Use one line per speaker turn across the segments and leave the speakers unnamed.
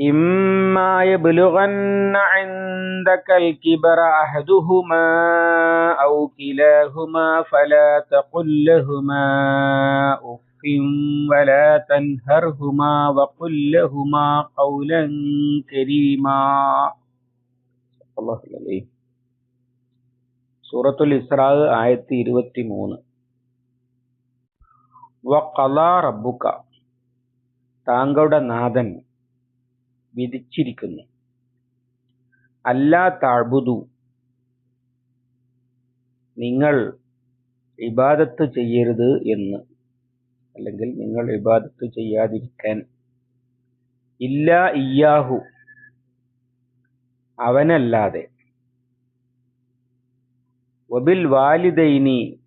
إما يبلغن عندك الكبر أحدهما أو كلاهما فلا تقل لهما أف ولا تنهرهما وقل لهما قولا كريما الله العظيم സൂറത്തുൽ ഇസ്രാ ആയത്തി ഇരുപത്തി മൂന്ന് വഖല റബ്ബുക താങ്കളുടെ നാഥൻ വിധിച്ചിരിക്കുന്നു. അല്ലാ താഴ്ബുദു. നിങ്ങൾ ഇബാദത്ത് ചെയ്യരുത് എന്ന്. അല്ലെങ്കിൽ നിങ്ങൾ ഇബാദത്ത് ചെയ്യാതിരിക്കാൻ. ഇല്ല ഇയാഹു അവനല്ലാതെ. വബിൽ വാലിദൈനി.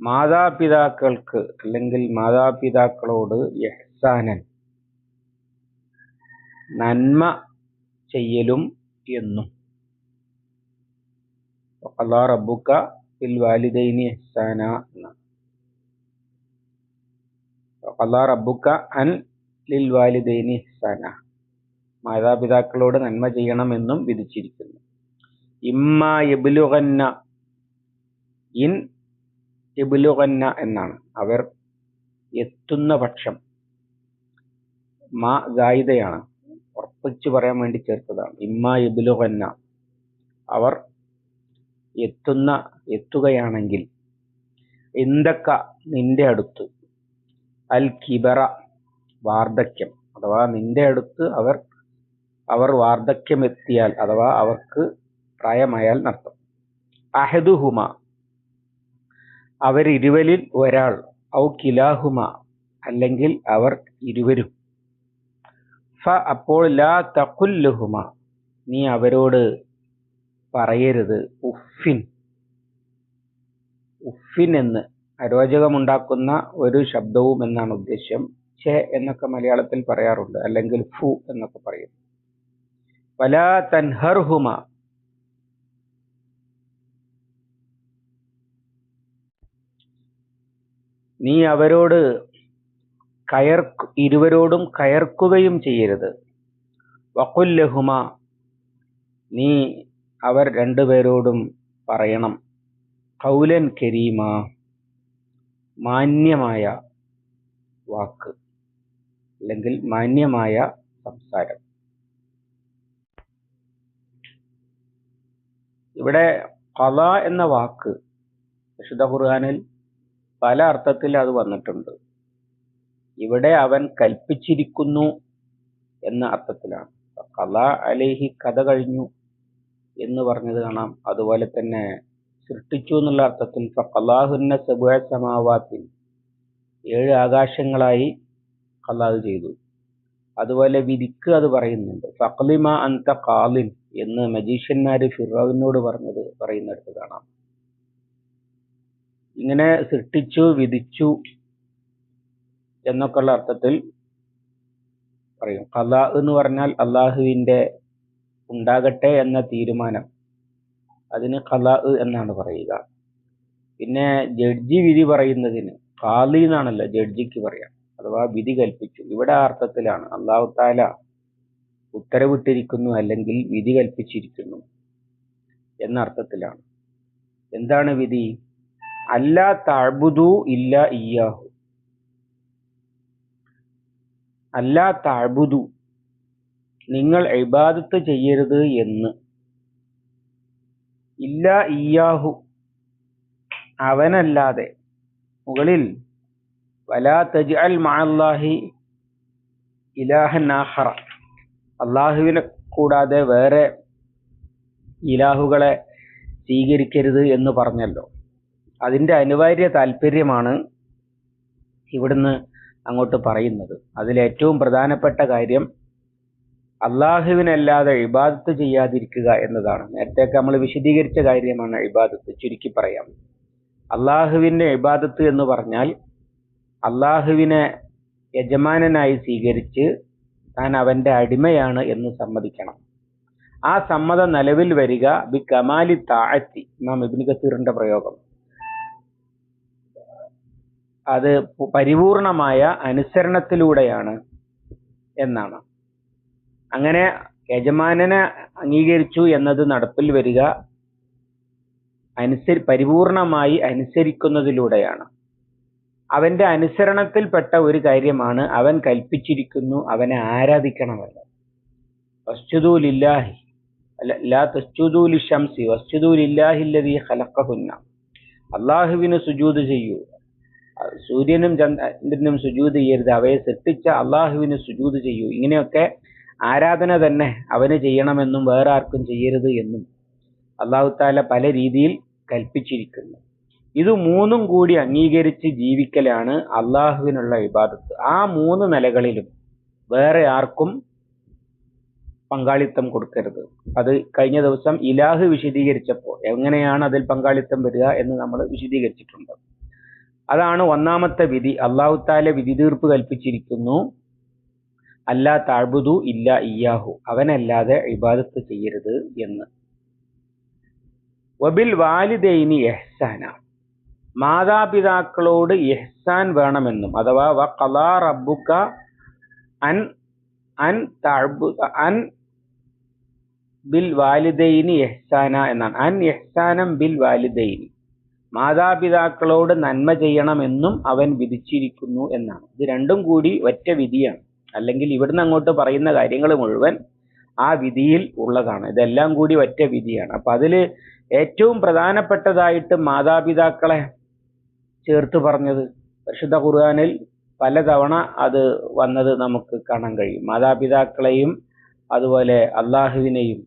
മാതാപിതാക്കൾക്ക് അല്ലെങ്കിൽ മാതാപിതാക്കളോട് യഹ്സാനൻ നന്മ ചെയ്യലും എന്നും. അള്ളാ റബ്ബുക്ക ബിൽ വാലിദൈനി ഇഹ്സാന എന്നാണ്. അള്ളാ റബ്ബുക്ക അൻ ലിൽ വാലിദൈനി ഇഹ്സാന. മാതാപിതാക്കളോട് നന്മ ചെയ്യണമെന്നും വിധിച്ചിരിക്കുന്നു. ഇമ്മ യബുലുഗന്ന ഇൻ യബുലുഗന്ന എന്നാണ്. അവർ എത്തുന്ന പക്ഷം മാ ഗായിതയാണ്. ഉറപ്പിച്ചു പറയാൻ വേണ്ടി ചേർത്തതാണ്. ഇമ്മ യബുലുഗന്ന. അവർ എത്തുന്ന എത്തുകയാണെങ്കിൽ എന്തൊക്ക നിന്റെ അടുത്ത്? അൽ കിബറ വാർദ്ധക്യം. അഥവാ നിന്റെ അടുത്ത് അവർ അവർ വാർദ്ധക്യം എത്തിയാൽ അഥവാ അവർക്ക് പ്രായമായാൽ നർത്തം അഹദുഹുമ. അവരിരുവരിൽ ഒരാൾ. ഔ കിലാഹുമ. അല്ലെങ്കിൽ അവർ ഇരുവരും. ഫ അപ്പോൾ ലാ തഖുല്ലുഹുമ. നീ അവരോട് പറയരുത്. ഉഫിൻ ഉഫിൻ എന്ന്. അരോചകമുണ്ടാക്കുന്ന ഒരു ശബ്ദവും എന്നാണ് ഉദ്ദേശ്യം. ചെ എന്നൊക്കെ മലയാളത്തിൽ പറയാറുണ്ട്. അല്ലെങ്കിൽ ഫു എന്നൊക്കെ പറയും. വലാ തൻഹർഹുമ. നീ അവരോട് കയർ ഇരുവരോടും കയർക്കുകയും ചെയ്യരുത്. വക്കുല്ലഹുമ നീ അവർ രണ്ടുപേരോടും പറയണം. കൗലൻ കരീമ മാന്യമായ വാക്ക് അല്ലെങ്കിൽ മാന്യമായ സംസാരം. ഇവിടെ കല എന്ന വാക്ക് വിശുദ്ധ ഖുർആാനിൽ പല അർത്ഥത്തിൽ അത് വന്നിട്ടുണ്ട്. ഇവിടെ അവൻ കൽപ്പിച്ചിരിക്കുന്നു എന്ന അർത്ഥത്തിലാണ്. കല അലേഹി കഥ കഴിഞ്ഞു എന്ന് പറഞ്ഞത് കാണാം. അതുപോലെ തന്നെ സൃഷ്ടിച്ചു എന്നുള്ള അർത്ഥത്തിൽ കലാഹുന്ന സമാവാത്തിൽ ഏഴ് ആകാശങ്ങളായി കലാഹ് ചെയ്തു. അതുപോലെ വിധിക്ക് അത് പറയുന്നുണ്ട്. ഫക്ലിമ അന്ത കാലിൻ എന്ന് മജീഷ്യന്മാര് ഫിറോവിനോട് പറഞ്ഞത് പറയുന്നിടത്ത് കാണാം. ഇങ്ങനെ സൃഷ്ടിച്ചു വിധിച്ചു എന്നൊക്കെയുള്ള അർത്ഥത്തിൽ പറയും. കല എന്ന് പറഞ്ഞാൽ അള്ളാഹുവിന്റെ ഉണ്ടാകട്ടെ എന്ന തീരുമാനം. അതിന് കല എന്നാണ് പറയുക. പിന്നെ ജഡ്ജി വിധി പറയുന്നതിന് കാലി എന്നാണല്ലോ ജഡ്ജിക്ക് പറയാം. അഥവാ വിധി കൽപ്പിച്ചു. ഇവിടെ ആ അർത്ഥത്തിലാണ്. അള്ളാഹു താല ഉത്തരവിട്ടിരിക്കുന്നു അല്ലെങ്കിൽ വിധി കൽപ്പിച്ചിരിക്കുന്നു എന്ന അർത്ഥത്തിലാണ്. എന്താണ് വിധി? അല്ലാ താഴ്ബുദു ഇല്ല ഇയാഹു അല്ലാ താഴ്ബുദു നിങ്ങൾ ഇബാദത്ത് ചെയ്യരുത് എന്ന്. ഇല്ല ഇയാഹു അവനല്ലാതെ. മുകളിൽ വലാ തജ് അൽ മാഹി ഇലാഹൻ ആഖറ. അള്ളാഹുവിനെ കൂടാതെ വേറെ ഇലാഹുകളെ സ്വീകരിക്കരുത് എന്ന് പറഞ്ഞല്ലോ. അതിന്റെ അനിവാര്യ താല്പര്യമാണ് ഇവിടുന്ന് അങ്ങോട്ട് പറയുന്നത്. അതിൽ ഏറ്റവും പ്രധാനപ്പെട്ട കാര്യം അള്ളാഹുവിനല്ലാതെ ഇബാദത്ത് ചെയ്യാതിരിക്കുക എന്നതാണ്. നേരത്തെ നമ്മൾ വിശദീകരിച്ച കാര്യമാണ് ഇബാദത്ത്. ചുരുക്കി പറയാം. അള്ളാഹുവിന്റെ ഇബാദത്ത് എന്ന് പറഞ്ഞാൽ അള്ളാഹുവിനെ യജമാനനായി സ്വീകരിച്ച് താൻ അവന്റെ അടിമയാണ് എന്ന് സമ്മതിക്കണം. ആ സമ്മതം നിലവിൽ വരിക ബി കമാലി താഴ്ത്തി നാം ഇബ്നു കസീറിന്റെ പ്രയോഗം. അത് പരിപൂർണമായ അനുസരണത്തിലൂടെയാണ് എന്നാണ്. അങ്ങനെ യജമാനനെ അംഗീകരിച്ചു എന്നത് നടപ്പിൽ വരിക അനുസരി പരിപൂർണമായി അനുസരിക്കുന്നതിലൂടെയാണ്. അവന്റെ അനുസരണത്തിൽപ്പെട്ട ഒരു കാര്യമാണ് അവൻ കൽപ്പിച്ചിരിക്കുന്നു അവനെ ആരാധിക്കണമെന്ന്. വസ്തുതൂലില്ലാഹി ലാ തസ്ജുദൂലി ഷംസി വസ്തുദൂലില്ലാഹില്ലതി ഖലഖഹുന്ന. അള്ളാഹുവിന് സുജൂദ് ചെയ്യൂ. സൂര്യനും ചന്ദ്രനും സുജൂത് ചെയ്യരുത്. അവയെ സൃഷ്ടിച്ച അള്ളാഹുവിന് സുജൂത് ചെയ്യൂ. ഇങ്ങനെയൊക്കെ ആരാധന തന്നെ അവന് ചെയ്യണമെന്നും വേറെ ആർക്കും ചെയ്യരുത് എന്നും അള്ളാഹു താല പല രീതിയിൽ കൽപ്പിച്ചിരിക്കുന്നു. ഇത് മൂന്നും കൂടി അംഗീകരിച്ച് ജീവിക്കലാണ് അള്ളാഹുവിനുള്ള ഇബാദത്ത്. ആ മൂന്ന് നിലകളിലും വേറെ ആർക്കും പങ്കാളിത്തം കൊടുക്കരുത്. അത് കഴിഞ്ഞ ദിവസം ഇലാഹ് വിശദീകരിച്ചപ്പോൾ എങ്ങനെയാണ് അതിൽ പങ്കാളിത്തം വരിക എന്ന് നമ്മൾ വിശദീകരിച്ചിട്ടുണ്ട്. അതാണ് ഒന്നാമത്തെ വിധി. അള്ളാഹു താല വിധി തീർപ്പ് കൽപ്പിച്ചിരിക്കുന്നു. അല്ലാ താഴ്ബുദു ഇല്ല ഇയാഹു അവനല്ലാതെ ഇബാദത്ത് ചെയ്യരുത് എന്ന്. വബിൽ വാലിദൈനി എഹ്സാന. മാതാപിതാക്കളോട് എഹ്സാൻ വേണമെന്നും. അഥവാ വ കലാ റബ്ബുക അൻ അൻ താഴ്ബു അൻ ബിൽ വാലിദൈനി എഹ്സാന എന്നാണ്. അൻ എഹ്സാനം ബിൽ വാലിദൈനി. മാതാപിതാക്കളോട് നന്മ ചെയ്യണമെന്നും അവൻ വിധിച്ചിരിക്കുന്നു എന്നാണ്. ഇത് രണ്ടും കൂടി ഒറ്റ വിധിയാണ്. അല്ലെങ്കിൽ ഇവിടുന്ന് അങ്ങോട്ട് പറയുന്ന കാര്യങ്ങൾ മുഴുവൻ ആ വിധിയിൽ ഉള്ളതാണ്. ഇതെല്ലാം കൂടി ഒറ്റ വിധിയാണ്. അപ്പൊ അതിൽ ഏറ്റവും പ്രധാനപ്പെട്ടതായിട്ട് മാതാപിതാക്കളെ ചേർത്ത് പറഞ്ഞത് പരിശുദ്ധ ഖുർആാനിൽ പലതവണ അത് വന്നത് നമുക്ക് കാണാൻ കഴിയും. മാതാപിതാക്കളെയും അതുപോലെ അള്ളാഹുവിനെയും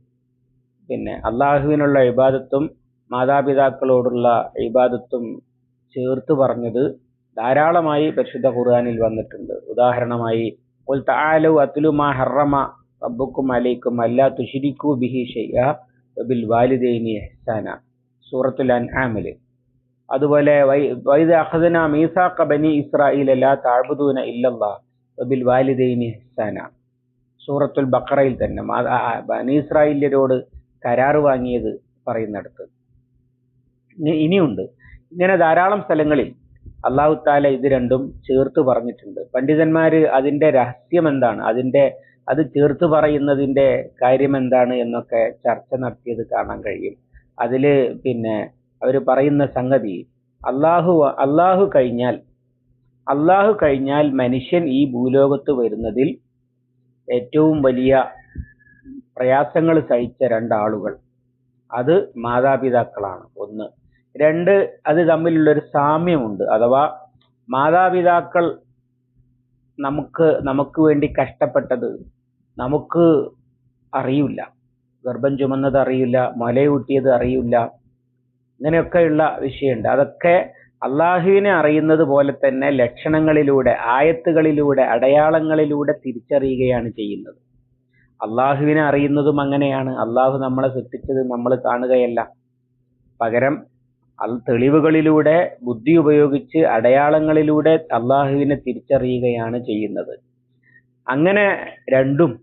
പിന്നെ അള്ളാഹുവിനുള്ള ഇബാദത്തും മാതാപിതാക്കളോടുള്ള ഇബാദത്തും ചേർത്ത് പറഞ്ഞത് ധാരാളമായി പരിശുദ്ധ ഖുർആാനിൽ വന്നിട്ടുണ്ട്. ഉദാഹരണമായി ഖുൽ തആലു അത്ലു മാ ഹറമ റബ്ബുക്കും അലൈക്കും അല്ലാ തുശ്രിക്കു ബിഹി ഷൈഅ വബിൽ വാലിദൈനി ഇഹ്സാന. സൂറത്തുൽ അൻആമിൽ. അതുപോലെ വൈദ അഖദന മീസാഖ ബനി ഇസ്രായീല ലാ താഴ്ബുദൂന ഇല്ലല്ലാ വബിൽ വാലിദൈനി ഇഹ്സാന. സൂറത്തുൽ ബഖറയിൽ തന്നെ ബനി ഇസ്രായേലിയരോട് കരാറ് വാങ്ങിയത് പറയുന്നിടത്ത്. ഇനിയുണ്ട്. ഇങ്ങനെ ധാരാളം സ്ഥലങ്ങളിൽ അള്ളാഹു താല ഇത് രണ്ടും ചേർത്ത് പറഞ്ഞിട്ടുണ്ട്. പണ്ഡിതന്മാര് അതിന്റെ രഹസ്യം എന്താണ്? അതിന്റെ അത് ചേർത്ത് പറയുന്നതിന്റെ കാര്യം എന്താണ് എന്നൊക്കെ ചർച്ച നടത്തിയത് കാണാൻ കഴിയും. അതിൽ പിന്നെ അവർ പറയുന്ന സംഗതി അള്ളാഹു അള്ളാഹു കഴിഞ്ഞാൽ അള്ളാഹു കഴിഞ്ഞാൽ മനുഷ്യൻ ഈ ഭൂലോകത്ത് വരുന്നതിൽ ഏറ്റവും വലിയ പ്രയാസങ്ങൾ സഹിച്ച രണ്ടാളുകൾ. അത് മാതാപിതാക്കളാണ്. ഒന്ന് രണ്ട് അത് തമ്മിലുള്ളൊരു സാമ്യമുണ്ട്. അഥവാ മാതാപിതാക്കൾ നമുക്ക് നമുക്ക് വേണ്ടി കഷ്ടപ്പെട്ടത് നമുക്ക് അറിയില്ല. ഗർഭം ചുമന്നത് അറിയില്ല മലയൂട്ടിയത് അറിയില്ല. ഇങ്ങനെയൊക്കെയുള്ള വിഷയമുണ്ട്. അതൊക്കെ അള്ളാഹുവിനെ അറിയുന്നത് പോലെ തന്നെ ലക്ഷണങ്ങളിലൂടെ ആയത്തുകളിലൂടെ അടയാളങ്ങളിലൂടെ തിരിച്ചറിയുകയാണ് ചെയ്യുന്നത്. അള്ളാഹുവിനെ അറിയുന്നതും അങ്ങനെയാണ്. അള്ളാഹു നമ്മളെ സൃഷ്ടിച്ചത് നമ്മൾ കാണുകയല്ല. പകരം തെളിവുകളിലൂടെ ബുദ്ധി ഉപയോഗിച്ച് അടയാളങ്ങളിലൂടെ അള്ളാഹുവിനെ തിരിച്ചറിയുകയാണ് ചെയ്യുന്നത്. അങ്ങനെ രണ്ടും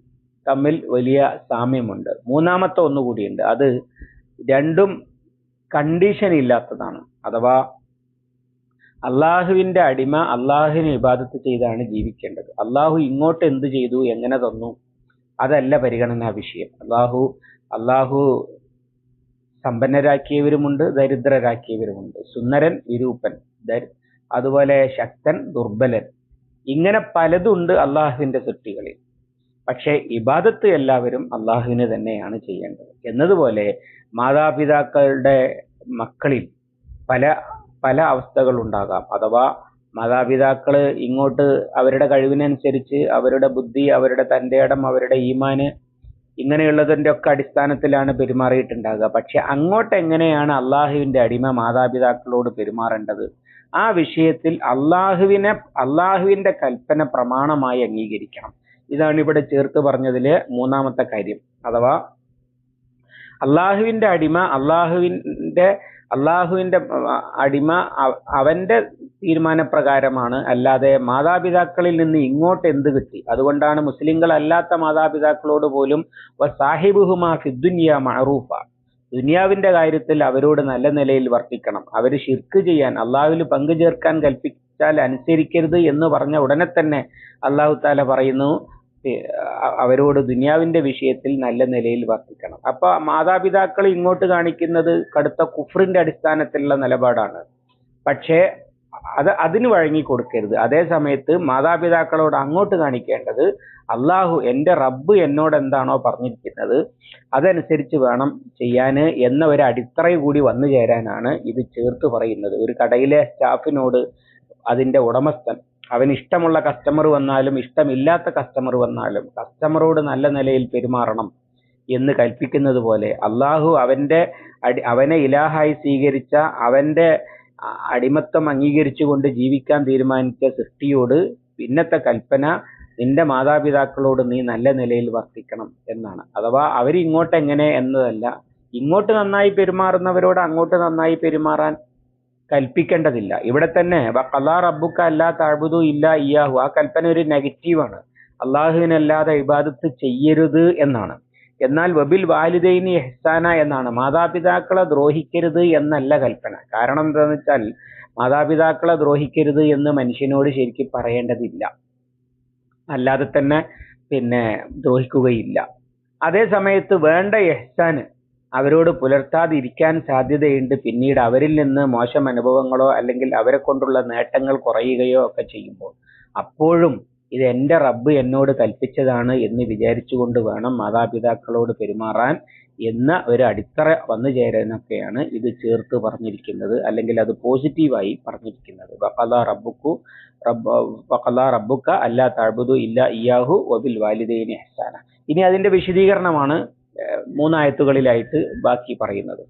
തമ്മിൽ വലിയ സാമ്യമുണ്ട്. മൂന്നാമത്തെ ഒന്നുകൂടിയുണ്ട് അത് രണ്ടും കണ്ടീഷൻ ഇല്ലാത്തതാണ്. അഥവാ അള്ളാഹുവിന്റെ അടിമ അള്ളാഹുവിനെ ഇബാദത്ത് ചെയ്താണ് ജീവിക്കേണ്ടത്. അള്ളാഹു ഇങ്ങോട്ട് എന്ത് ചെയ്തു എങ്ങനെ തന്നു അതല്ല പരിഗണനാ വിഷയം. അള്ളാഹു അള്ളാഹു സമ്പന്നരാക്കിയവരുമുണ്ട് ദരിദ്രരാക്കിയവരുമുണ്ട്. സുന്ദരൻ വിരൂപൻ അതുപോലെ ശക്തൻ ദുർബലൻ. ഇങ്ങനെ പലതുണ്ട് അള്ളാഹുവിന്റെ സൃഷ്ടികളിൽ. പക്ഷേ ഇബാദത്ത് എല്ലാവരും അള്ളാഹുവിന് തന്നെയാണ് ചെയ്യേണ്ടത്. എന്നതുപോലെ മാതാപിതാക്കളുടെ മക്കളിൽ പല പല അവസ്ഥകൾ ഉണ്ടാകാം. അഥവാ മാതാപിതാക്കൾ ഇങ്ങോട്ട് അവരുടെ കഴിവിനനുസരിച്ച് അവരുടെ ബുദ്ധി അവരുടെ തന്റെ ഇടം അവരുടെ ഈമാന് ഇങ്ങനെയുള്ളതിന്റെ ഒക്കെ അടിസ്ഥാനത്തിലാണ് പെരുമാറിയിട്ടുണ്ടാകുക പക്ഷെ അങ്ങോട്ട് എങ്ങനെയാണ് അള്ളാഹുവിന്റെ അടിമ മാതാപിതാക്കളോട് പെരുമാറേണ്ടത്? ആ വിഷയത്തിൽ അള്ളാഹുവിനെ അള്ളാഹുവിന്റെ കൽപ്പന പ്രമാണമായി അംഗീകരിക്കണം. ഇതാണ് ഇവിടെ ചേർത്ത് പറഞ്ഞതിലെ മൂന്നാമത്തെ കാര്യം. അഥവാ അള്ളാഹുവിന്റെ അടിമ അള്ളാഹുവിന്റെ അള്ളാഹുവിന്റെ അടിമ അവന്റെ തീരുമാനപ്രകാരമാണ്. അല്ലാതെ മാതാപിതാക്കളിൽ നിന്ന് ഇങ്ങോട്ട് എന്ത് കിട്ടി? അതുകൊണ്ടാണ് മുസ്ലിങ്ങൾ അല്ലാത്ത മാതാപിതാക്കളോട് പോലും സാഹിബുഹുമാ ഫിദ്ദുനിയ മഅറൂഫ. ദുനിയാവിന്റെ കാര്യത്തിൽ അവരോട് നല്ല നിലയിൽ വർത്തിക്കണം. അവർ ഷിർക്ക് ചെയ്യാൻ അള്ളാഹുവിൽ പങ്കു ചേർക്കാൻ കൽപ്പിച്ചാൽ അനുസരിക്കരുത് എന്ന് പറഞ്ഞ ഉടനെ തന്നെ അള്ളാഹു താല പറയുന്നു അവരോട് ദുനിയാവിന്റെ വിഷയത്തിൽ നല്ല നിലയിൽ വർത്തിക്കണം. അപ്പൊ മാതാപിതാക്കൾ ഇങ്ങോട്ട് കാണിക്കുന്നത് കടുത്ത കുഫറിന്റെ അടിസ്ഥാനത്തിലുള്ള നിലപാടാണ്. പക്ഷേ അത് അതിന് വഴങ്ങി കൊടുക്കരുത്. അതേ സമയത്ത് മാതാപിതാക്കളോട് അങ്ങോട്ട് കാണിക്കേണ്ടത് അള്ളാഹു എന്റെ റബ്ബ് എന്നോട് എന്താണോ പറഞ്ഞിരിക്കുന്നത് അതനുസരിച്ച് വേണം ചെയ്യാൻ എന്ന ഒരു അടിത്തറ കൂടി വന്നു ചേരാനാണ് ഇത് ചേർത്ത് പറയുന്നത്. ഒരു കടയിലെ സ്റ്റാഫിനോട് അതിന്റെ ഉടമസ്ഥൻ അവന് ഇഷ്ടമുള്ള കസ്റ്റമർ വന്നാലും ഇഷ്ടമില്ലാത്ത കസ്റ്റമർ വന്നാലും കസ്റ്റമറോട് നല്ല നിലയിൽ പെരുമാറണം എന്ന് കൽപ്പിക്കുന്നത് പോലെ അള്ളാഹു അവന്റെ അടി അവനെ ഇലാഹായി സ്വീകരിച്ച അവന്റെ അടിമത്തം അംഗീകരിച്ചുകൊണ്ട് ജീവിക്കാൻ തീരുമാനിച്ച സൃഷ്ടിയോട് പിന്നത്തെ കൽപ്പന നിന്റെ മാതാപിതാക്കളോട് നീ നല്ല നിലയിൽ വർത്തിക്കണം എന്നാണ്. അഥവാ അവരിങ്ങോട്ട് എങ്ങനെ എന്നതല്ല ഇങ്ങോട്ട് നന്നായി പെരുമാറുന്നവരോട് അങ്ങോട്ട് നന്നായി പെരുമാറാൻ കൽപ്പിക്കേണ്ടതില്ല. ഇവിടെ തന്നെ കലാ റബ്ബുക്ക അല്ലാ താഴ്ബുദു ഇല്ല ഇയാഹു ആ കൽപ്പന ഒരു നെഗറ്റീവാണ് അള്ളാഹുവിനല്ലാതെ ഇബാദത്ത് ചെയ്യരുത് എന്നാണ്. എന്നാൽ വബിൽ വാലിദൈനി എഹ്സാന എന്നാണ്. മാതാപിതാക്കളെ ദ്രോഹിക്കരുത് എന്നല്ല കൽപ്പന. കാരണം എന്താണെന്ന് വെച്ചാൽ മാതാപിതാക്കളെ ദ്രോഹിക്കരുത് എന്ന് മനുഷ്യനോട് ശരിക്ക് പറയേണ്ടതില്ല. അല്ലാതെ തന്നെ പിന്നെ ദ്രോഹിക്കുകയില്ല. അതേ സമയത്ത് വേണ്ട എഹ്സാന് അവരോട് പുലർത്താതിരിക്കാൻ സാധ്യതയുണ്ട്. പിന്നീട് അവരിൽ നിന്ന് മോശം അനുഭവങ്ങളോ അല്ലെങ്കിൽ അവരെ കൊണ്ടുള്ള നേട്ടങ്ങൾ കുറയുകയോ ഒക്കെ ചെയ്യുമ്പോൾ അപ്പോഴും ഇത് എന്റെ റബ്ബ് എന്നോട് കൽപ്പിച്ചതാണ് എന്ന് വിചാരിച്ചുകൊണ്ട് വേണം മാതാപിതാക്കളോട് പെരുമാറാൻ എന്ന ഒരു അടിത്തറ വന്നു ചേരാനൊക്കെയാണ് ഇത് ചേർത്ത് പറഞ്ഞിരിക്കുന്നത്. അല്ലെങ്കിൽ അത് പോസിറ്റീവായി പറഞ്ഞിരിക്കുന്നത്. വഖലാ റബ്ബുക്കു റബ്ബ വഖലാ റബ്ബുക്ക അല്ലാ തഴബുദു ഇല്ല ഇയാഹു വബിൽ വാലിദൈനി ഹസാന ഇനി അതിന്റെ വിശദീകരണമാണ് മൂന്നായത്തുകളിലായിട്ട് ബാക്കി പറയുന്നത്.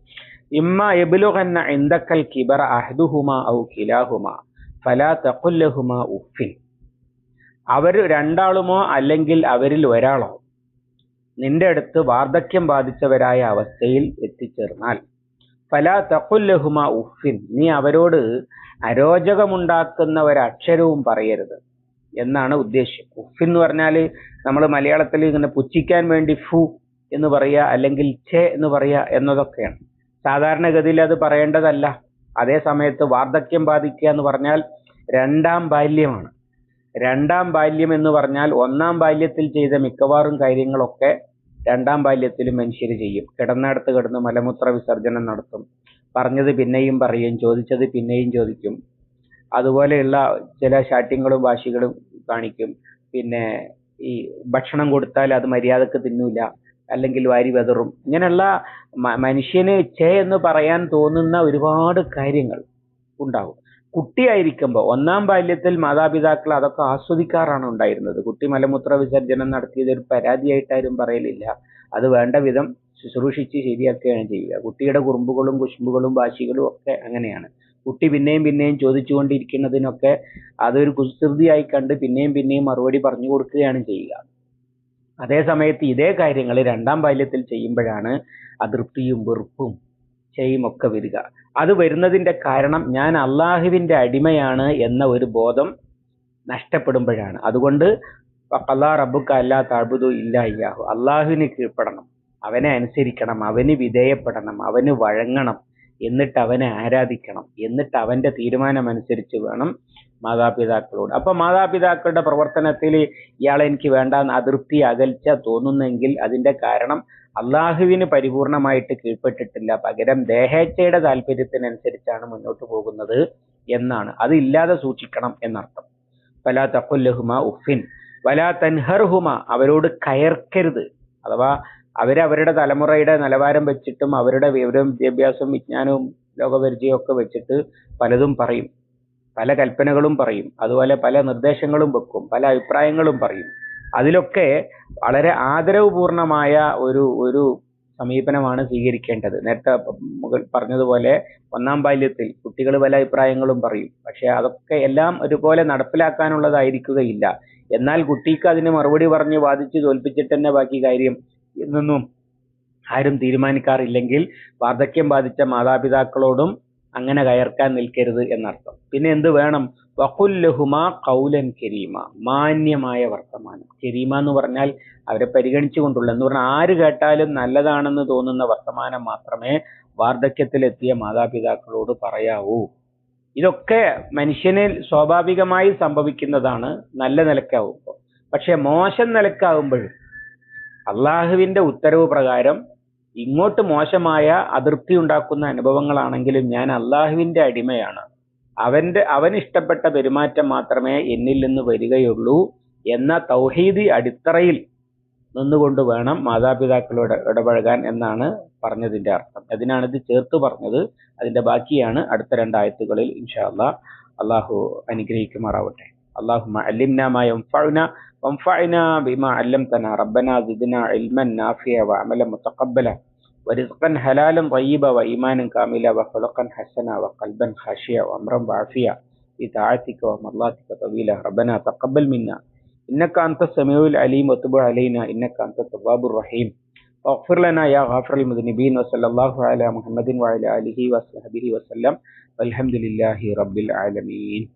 ഇമ്മ എബുലുഹന്ന എന്തക്കൽ കിബർ അഹ്ദുഹുമ ഔ കിലാഹുമ ഫലാ തഖുൽ ലഹുമ ഉഫിൻ അവർ രണ്ടാളുമോ അല്ലെങ്കിൽ അവരിൽ ഒരാളോ? നിന്റെ അടുത്ത് വാർദ്ധക്യം ബാധിച്ചവരായ അവസ്ഥയിൽ എത്തിച്ചേർന്നാൽ. ഫല തഖുല്ലഹുമ ലഹുമ ഉഫിൻ നീ അവരോട് അരോചകമുണ്ടാക്കുന്ന ഒരക്ഷരവും പറയരുത് എന്നാണ് ഉദ്ദേശ്യം ഉഫിൻ എന്ന് പറഞ്ഞാൽ നമ്മൾ മലയാളത്തിൽ ഇങ്ങനെ പുച്ഛിക്കാൻ വേണ്ടി ഫു എന്ന് പറയുക അല്ലെങ്കിൽ ഛെ എന്ന് പറയുക എന്നതൊക്കെയാണ്. സാധാരണഗതിയിൽ അത് പറയേണ്ടതല്ല. അതേ സമയത്ത് വാർദ്ധക്യം ബാധിക്കുക എന്ന് പറഞ്ഞാൽ രണ്ടാം ബാല്യമാണ്. രണ്ടാം ബാല്യം എന്ന് പറഞ്ഞാൽ ഒന്നാം ബാല്യത്തിൽ ചെയ്ത മിക്കവാറും കാര്യങ്ങളൊക്കെ രണ്ടാം ബാല്യത്തിലും മനുഷ്യർ ചെയ്യും. കിടന്നിടത്ത് കിടന്ന് മലമൂത്ര വിസർജനം നടത്തും. പറഞ്ഞത് പിന്നെയും പറയും ചോദിച്ചത് പിന്നെയും ചോദിക്കും. അതുപോലെയുള്ള ചില ശാഠ്യങ്ങളും വാശികളും കാണിക്കും. പിന്നെ ഈ ഭക്ഷണം കൊടുത്താൽ അത് മര്യാദയ്ക്ക് തിന്നൂല. അല്ലെങ്കിൽ വാരി വെതറും. ഇങ്ങനെയുള്ള മനുഷ്യന് ചേ എന്ന് പറയാൻ തോന്നുന്ന ഒരുപാട് കാര്യങ്ങൾ ഉണ്ടാകും. കുട്ടിയായിരിക്കുമ്പോൾ ഒന്നാം ബാല്യത്തിൽ മാതാപിതാക്കൾ അതൊക്കെ ആസ്വദിക്കാറാണ് ഉണ്ടായിരുന്നത്. കുട്ടി മലമൂത്ര വിസർജനം നടത്തിയത് ഒരു പരാതിയായിട്ടാരും പറയലില്ല. അത് വേണ്ട വിധം ശുശ്രൂഷിച്ച് ശരിയാക്കുകയാണ് ചെയ്യുക. കുട്ടിയുടെ കുറുമ്പുകളും കുശുമ്പുകളും വാശികളും ഒക്കെ അങ്ങനെയാണ്. കുട്ടി പിന്നെയും പിന്നെയും ചോദിച്ചുകൊണ്ടിരിക്കുന്നതിനൊക്കെ അതൊരു കുസൃതിയായി കണ്ട് പിന്നെയും പിന്നെയും മറുപടി പറഞ്ഞു കൊടുക്കുകയാണ് ചെയ്യുക. അതേ സമയത്ത് ഇതേ കാര്യങ്ങൾ രണ്ടാം ബാല്യത്തിൽ ചെയ്യുമ്പോഴാണ് അതൃപ്തിയും വെറുപ്പും ചെയ്യും ഒക്കെ വരിക. അത് വരുന്നതിന്റെ കാരണം ഞാൻ അള്ളാഹുവിന്റെ അടിമയാണ് എന്ന ഒരു ബോധം നഷ്ടപ്പെടുമ്പോഴാണ്. അതുകൊണ്ട് അല്ലാ റബ്ബുക്ക അല്ലാ താഴ്ബുദു ഇല്ല ഇയാഹു അള്ളാഹുവിന് കീഴ്പ്പെടണം. അവനെ അനുസരിക്കണം. അവന് വിധേയപ്പെടണം. അവന് വഴങ്ങണം. എന്നിട്ട് അവനെ ആരാധിക്കണം. എന്നിട്ട് അവന്റെ തീരുമാനം അനുസരിച്ച് വേണം മാതാപിതാക്കളോട്. അപ്പൊ മാതാപിതാക്കളുടെ പ്രവർത്തനത്തിൽ ഇയാളെ എനിക്ക് വേണ്ട അതൃപ്തി അകൽച്ച തോന്നുന്നെങ്കിൽ അതിന്റെ കാരണം അള്ളാഹുവിന് പരിപൂർണമായിട്ട് കീഴ്പ്പെട്ടിട്ടില്ല. പകരം ദേഹേച്ഛയുടെ താല്പര്യത്തിനനുസരിച്ചാണ് മുന്നോട്ട് പോകുന്നത് എന്നാണ്. അത് ഇല്ലാതെ സൂക്ഷിക്കണം എന്നർത്ഥം. വലാ തക്കുല്ലഹുമ ഉഫിൻ വലാ തൻഹർഹുമ അവരോട് കയർക്കരുത്. അഥവാ അവരവരുടെ തലമുറയുടെ നിലവാരം വെച്ചിട്ടും അവരുടെ വിവരവും വിദ്യാഭ്യാസവും വിജ്ഞാനവും ലോകപരിചയവും ഒക്കെ വെച്ചിട്ട് പലതും പറയും. പല കൽപ്പനകളും പറയും. അതുപോലെ പല നിർദ്ദേശങ്ങളും വെക്കും. പല അഭിപ്രായങ്ങളും പറയും. അതിലൊക്കെ വളരെ ആദരവുപൂർണമായ ഒരു ഒരു സമീപനമാണ് സ്വീകരിക്കേണ്ടത്. നേരത്തെ പറഞ്ഞതുപോലെ ഒന്നാം ബാല്യത്തിൽ കുട്ടികൾ പല അഭിപ്രായങ്ങളും പറയും. പക്ഷെ അതൊക്കെ എല്ലാം ഒരുപോലെ നടപ്പിലാക്കാനുള്ളതായിരിക്കുകയില്ല. എന്നാൽ കുട്ടിക്ക് അതിന് മറുപടി പറഞ്ഞ് വാദിച്ച് തോൽപ്പിച്ചിട്ട് തന്നെ ബാക്കി കാര്യം എന്നൊന്നും ആരും തീരുമാനിക്കാറില്ലെങ്കിൽ വാർദ്ധക്യം ബാധിച്ച മാതാപിതാക്കളോടും അങ്ങനെ കയർക്കാൻ നിൽക്കരുത് എന്നർത്ഥം. പിന്നെ എന്ത് വേണം? വഹുല്ലഹുമാ കൗലൻ കരീമ മാന്യമായ വർത്തമാനം. കരീമ എന്ന് പറഞ്ഞാൽ അവരെ പരിഗണിച്ചുകൊണ്ടുള്ള എന്ന് പറഞ്ഞാൽ ആര് കേട്ടാലും നല്ലതാണെന്ന് തോന്നുന്ന വർത്തമാനം മാത്രമേ വാർദ്ധക്യത്തിലെത്തിയ മാതാപിതാക്കളോട് പറയാവൂ. ഇതൊക്കെ മനുഷ്യനിൽ സ്വാഭാവികമായി സംഭവിക്കുന്നതാണ് നല്ല നിലക്കാവുമ്പോൾ. പക്ഷെ മോശം നിലക്കാവുമ്പോൾ അള്ളാഹുവിന്റെ ഉത്തരവ് പ്രകാരം ഇങ്ങോട്ട് മോശമായ അതൃപ്തി ഉണ്ടാക്കുന്ന അനുഭവങ്ങളാണെങ്കിലും ഞാൻ അള്ളാഹുവിന്റെ അടിമയാണ്. അവന്റെ അവൻ ഇഷ്ടപ്പെട്ട പെരുമാറ്റം മാത്രമേ എന്നിൽ നിന്ന് വരികയുള്ളൂ എന്ന തൗഹീദി അടിത്തറയിൽ നിന്നുകൊണ്ട് വേണം മാതാപിതാക്കളോട് ഇടപഴകാൻ എന്നാണ് പറഞ്ഞതിന്റെ അർത്ഥം. അതിനാണ് ഇത് ചേർത്ത് പറഞ്ഞത്. അതിന്റെ ബാക്കിയാണ് അടുത്ത രണ്ടായത്തുകളിൽ ഇൻഷാ അള്ളാഹു അനുഗ്രഹിക്കുമാറാവട്ടെ. അള്ളാഹു അലിംന وانفعنا بما علمتنا. ربنا زدنا علما نافعا وعملا متقبلا. ورزقا حلالا طيبا وإيمانا كاملا. وخلقا حسنا وقلبا خاشعا وأمرا وعافيا بطاعتك ومرضاتك طويلا. ربنا تقبل منا. إنك أنت السميع العليم. وتب علينا. إنك أنت التواب الرحيم. واغفر لنا يا غافر المذنبين. وصلى الله على محمد وعلى آله وصحبه وسلم. والحمد لله رب العالمين.